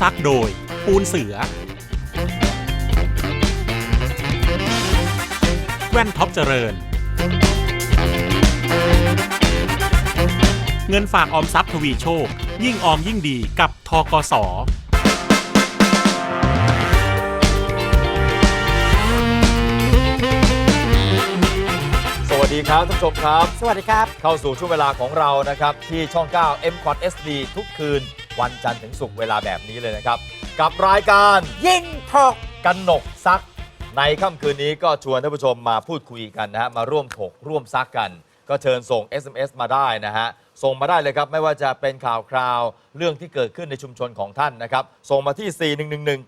ซักโดย ปูนเสือ แว่นท็อปเจริญ เงินฝากออมทรัพย์ทวีโชค ยิ่งออมยิ่งดีกับทกสสวัสดีครับท่านผู้ชมครับ สวัสดีครับ เข้าสู่ช่วงเวลาของเรานะครับ ที่ช่อง 9 m c o t SD ทุกคืน วันจันทร์ถึงศุกร์เวลาแบบนี้เลยนะครับ กับรายการยิ่งถกกันหนกซัก ในค่ำคืนนี้ก็ชวนท่านผู้ชมมาพูดคุยกันนะฮะมาร่วมถกร่วมซักกัน ก็เชิญส่ง SMS มาได้นะฮะส่งมาได้เลยครับ ไม่ว่าจะเป็นข่าวคราวเรื่องที่เกิดขึ้นในชุมชนของท่านนะครับ ส่งมาที่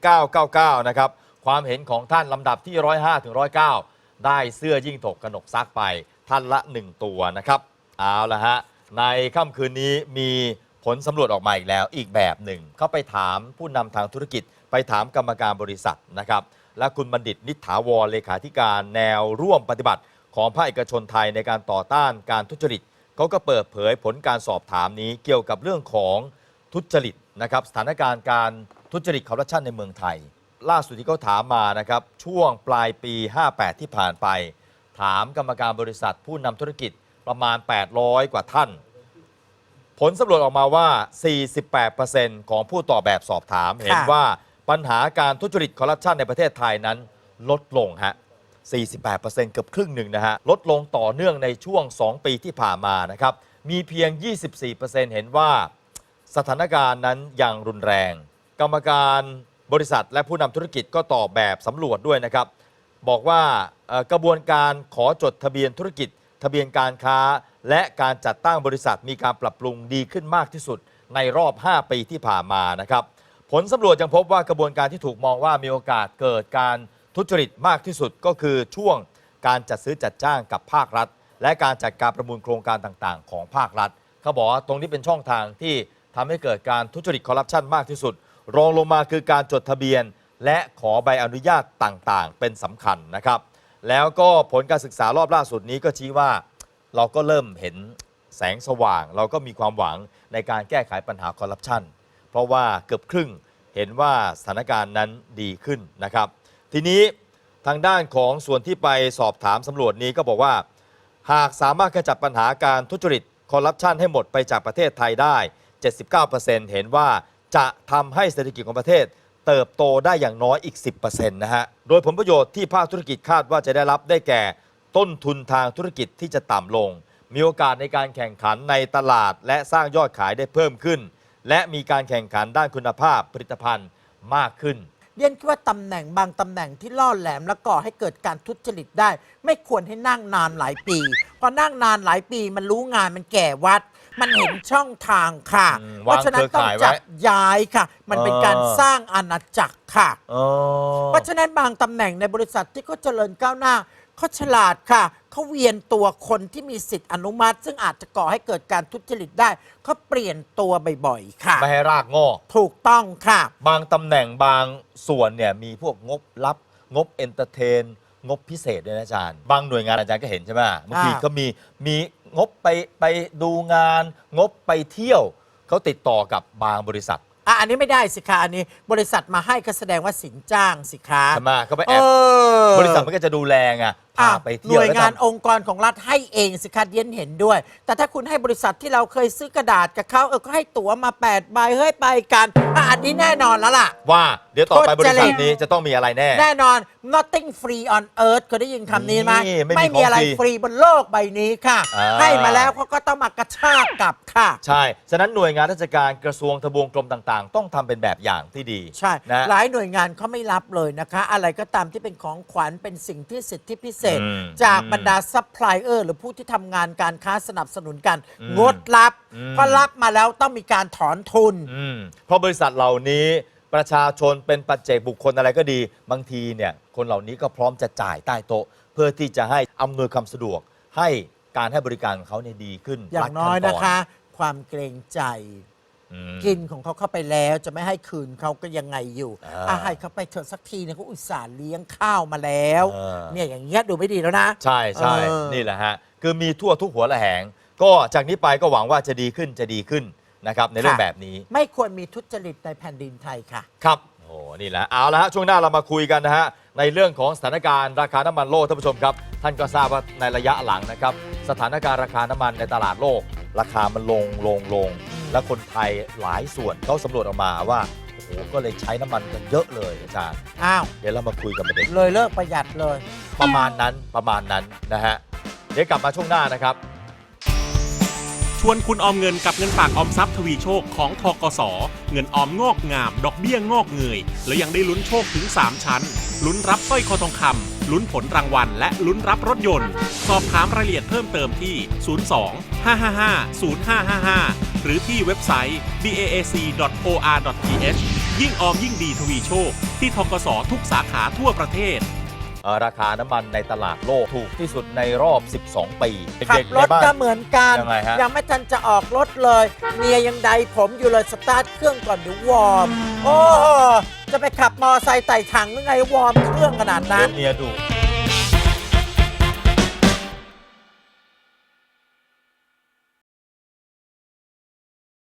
4111999 นะครับ ความเห็นของท่านลำดับที่ 105ถึง109 ได้เสื้อยิ่งถกกนกซักไปท่านละ 1 ตัวนะครับ เอาละฮะ ในค่ำคืนนี้มี ผลสำรวจออกมาอีกแล้วอีกแบบหนึ่งเขาไปถามผู้นำทางธุรกิจ ไปถามกรรมการบริษัทนะครับ และคุณบัณฑิตนิษฐาวรเลขาธิการแนวร่วมปฏิบัติ ของภาคเอกชนไทยในการต่อต้านการทุจริตเขาก็เปิดเผยผลการสอบถามนี้เกี่ยวกับเรื่องของทุจริตนะครับสถานการณ์การทุจริตคอร์รัปชันในเมืองไทย ล่าสุดที่เขาถามมานะครับช่วงปลายปี 58 ที่ผ่านไป ถามกรรมการบริษัทผู้นำธุรกิจประมาณ 800 กว่าท่าน ลสำรวจออกมาว่า 48%ของผู้ตอบแบบสอบถาม เห็นว่าปัญหาการทุจริตคอร์รัปชันในประเทศไทยนั้นลดลงฮะ 48%เกือบครึ่งหนึ่งนะฮะ ลดลงต่อเนื่องในช่วง 2 ปีที่ผ่านมานะครับ มีเพียง 24%เห็นว่าสถานการณ์นั้นยังรุนแรง กรรมการบริษัทและผู้นำธุรกิจก็ตอบแบบสำรวจด้วยนะครับ บอกว่าเอ่อกระบวนการขอจดทะเบียนธุรกิจ ทะเบียนการค้า และการจัดตั้งบริษัทมีการปรับปรุงดีขึ้นมากที่สุดในรอบ 5 ปีที่ผ่านมานะครับ ผลสำรวจยังพบว่ากระบวนการที่ถูกมองว่ามีโอกาสเกิดการทุจริตมากที่สุดก็คือช่วงการจัดซื้อจัดจ้างกับภาครัฐ และการจัดการประมูลโครงการต่างๆ ของภาครัฐ เขาบอกว่าตรงนี้เป็นช่องทางที่ทำให้เกิดการทุจริตคอร์รัปชันมากที่สุด รองลงมาคือการจดทะเบียน และขอใบอนุญาตต่างๆ เป็นสำคัญนะครับ แล้วก็ผลการศึกษารอบล่าสุดนี้ก็ชี้ว่า เราก็เริ่มเห็นแสงสว่าง เราก็มีความหวังในการแก้ไขปัญหาคอร์รัปชันเพราะว่าเกือบครึ่งเห็นว่าสถานการณ์นั้นดีขึ้นนะครับ ทีนี้ทางด้านของส่วนที่ไปสอบถามสำรวจนี้ก็บอกว่า หากสามารถขจัดปัญหาการทุจริตคอร์รัปชันให้หมดไปจากประเทศไทยได้ 79%เห็นว่าจะทำให้เศรษฐกิจของประเทศ เติบโตได้อย่างน้อยอีก 10%นะฮะ โดยผลประโยชน์ที่ภาคธุรกิจคาดว่าจะได้รับได้แก่ ต้นทุนทางธุรกิจที่จะต่ำลง มีโอกาสในการแข่งขันในตลาด และสร้างยอดขายได้เพิ่มขึ้น และมีการแข่งขันด้านคุณภาพผลิตภัณฑ์มากขึ้น เรียนคิดว่าตำแหน่งบางตำแหน่งที่ล่อแหลมและก่อให้เกิดการทุจริตได้ ไม่ควรให้นั่งนานหลายปี พอนั่งนานหลายปีมันรู้งานมันแก่วัด มันเห็นช่องทางค่ะ อืมเพราะฉะนั้นต้องวางเครือข่ายไว้จับย้ายค่ะ มันเป็นการเออ สร้างอาณาจักรค่ะอ๋อเพราะฉะนั้นบางตำแหน่งในบริษัทที่เขาเจริญก้าวหน้า เขาฉลาดค่ะ เขาเวียนตัวคนที่มีสิทธิอนุมัติ ซึ่งอาจจะก่อให้เกิดการทุจริตได้ เขาเปลี่ยนตัวบ่อยๆ ค่ะ ไม่ให้รากงอกถูกต้องค่ะ บางตำแหน่งบางส่วนเนี่ยมีพวกงบลับ งบเอนเตอร์เทน งบพิเศษด้วยนะอาจารย์ บางหน่วยงานอาจารย์ก็เห็นใช่ไหมบางทีอ่าก็มีมีงบไปไปดูงาน งบไปเที่ยวเขาติดต่อกับบางบริษัท อะอันนี้ไม่ได้สิคะอันนี้บริษัทมาให้ก็แสดงว่าสินจ้างสิคะใช่ไหมเขาไปเอแอบอบริษัทมันก็จะดูแลไง พาอะไปหเที่ยวน่วยแล้วงานทำองค์กรของรัฐให้เองสิคะเดียนเห็นด้วย แต่ถ้าคุณให้บริษัทที่เราเคยซื้อกระดาษกับเขาเออก็ให้ตั๋วมา8ใบเฮ้ยไปกันอะอันนี้แน่นอนแล้วล่ะ ว่าเดี๋ยวต่อไปทุบจริริตษัทนี้จะต้องมีอะไรแน่ แน่นอน nothing free on earth เคยได้ยินคำนี้ไหมนี่ไม่มีไม่มีอะไรของฟรีฟรีบนโลกใบนี้ค่ะ อ่า ให้มาแล้วเขาก็ต้องมากระชากกลับค่ะ ใช่ ฉะนั้นหน่วยงานราชการกระทรวงทบวงกรมต่างๆ ต้องทำเป็นแบบอย่างที่ดีใช่ นะ หลายหน่วยงานเขาไม่รับเลยนะคะ อะไรก็ตามที่เป็นของขวัญเป็นสิ่งที่สิทธิพิเศเศษ อืมจากอืมบรรดาซัพพลายเออร์หรือผู้ที่ทำงานการค้าสนับสนุนกัน อืมงดรับอืม เพราะรับมาแล้วต้องมีการถอนทุน อืมเพราะบริษัทเหล่านี้ประชาชนเป็นปัจเจกบุคคลอะไรก็ดี บางทีเนี่ยคนเหล่านี้ก็พร้อมจะจ่ายใต้โต๊ะ เพื่อที่จะให้อำนวยความสะดวก ให้การให้บริการของเขาเนี่ยดีขึ้นอย่ารังดน้อยขั้ตนะคะ ความเกรงใจอืม กินของเขาเข้าไปแล้วจะไม่ให้คืนเขาก็ยังไงอยู่อ่าอะให้เขาไปเถอะสักทีเนี่ยเขาอุตส่าห์เลี้ยงข้าวมาแล้วเออ เนี่ยอย่างเงี้ยดูไม่ดีแล้วนะ ใช่ใช่เออ นี่แหละฮะ คือมีทั่วทุกหัวละแหง ก็จากนี้ไปก็หวังว่าจะดีขึ้นจะดีขึ้นนะครับในเรื่องแบบนี้ ไม่ควรมีทุจริตในแผ่นดินไทยค่ะ ครับ โอ้นี่แหละ เอาละฮะ ช่วงหน้าเรามาคุยกันนะฮะ ในเรื่องของสถานการณ์ราคาน้ำมันโลกท่านผู้ชมครับ ท่านก็ทราบว่าในระยะหลังนะครับ สถานการณ์ราคาน้ำมันในตลาดโลก ราคามันลงลงลง และคนไทยหลายส่วนเขาสำรวจออกมาว่าโอ้โหก็เลยใช้น้ำมันกันเยอะเลยอาจารย์ อ้าว เดี๋ยวเรามาคุยกันประเด็นเลยเลิกประหยัดเลย ประมาณนั้นประมาณนั้นนะฮะ เดี๋ยวกลับมาช่วงหน้านะครับ ชวนคุณออมเงินกับเงินฝากออมทรัพย์ทวีโชคของทกส เงินออมงอกงาม ดอกเบี้ยงอกเงย แล้วยังได้ลุ้นโชคถึง 3 ชั้น ลุ้นรับสร้อยคอทองคำ ลุ้นผลรางวัล และลุ้นรับรถยนต์ สอบถามรายละเอียดเพิ่มเติมที่ 02 555 0555 หรือที่เว็บไซต์ baac.or.th ยิ่งออมยิ่งดีทวีโชค ที่ทกสทุกสาขาทั่วประเทศเอ่อราคาน้ำมันในตลาดโลกถูกที่สุดในรอบ 12 ปีขับเด็กๆรในถบ้าน ก็เหมือนกัน ยังไงฮะ ยังไม่ทันจะออกรถเลย เมียยังใดผมอยู่เลยสตาร์ทเครื่องก่อนเดี๋ยววอร์ม โอ้ จะไปขับมอไซค์ไต่ถังหรือไงวอร์มเครื่องขนาดนั้น เมียดุ